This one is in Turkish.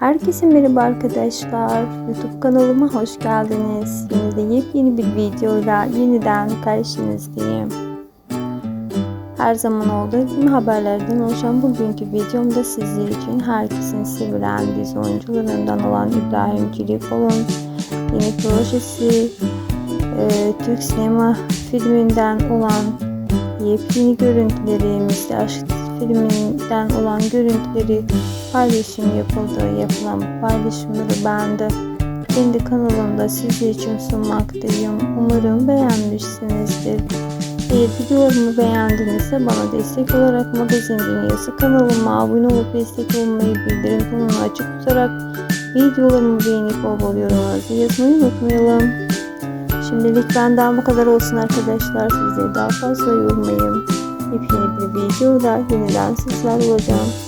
Herkese merhaba arkadaşlar. YouTube kanalıma hoş geldiniz. De yepyeni bir videoyla yeniden karşınızdayım. Her zaman olduğu gibi haberlerden oluşan bugünkü videomda sizler için herkesin sevilen dizi oyuncularından olan İbrahim Çelikoğlu'nun yeni projesi e, Türk sinema filminden olan yepyeni görüntüleri, Misli Aşk filminden olan görüntüleri paylaşım yapıldı. Yapılan paylaşımları ben de kendi kanalımda sizler için sunmaktayım. Umarım beğenmişsinizdir. Eğer videolarımı beğendinizse bana destek olarak magazin dünyası kanalıma abone olup destek olmayı bildirim tonunu açık tutarak videolarımı beğenip bol yorumlarınızı yazmayı unutmayalım. Şimdilik benden bu kadar olsun arkadaşlar. Sizleri daha fazla yormayayım. Yepyeni bir videoda yeniden sizler olacağım.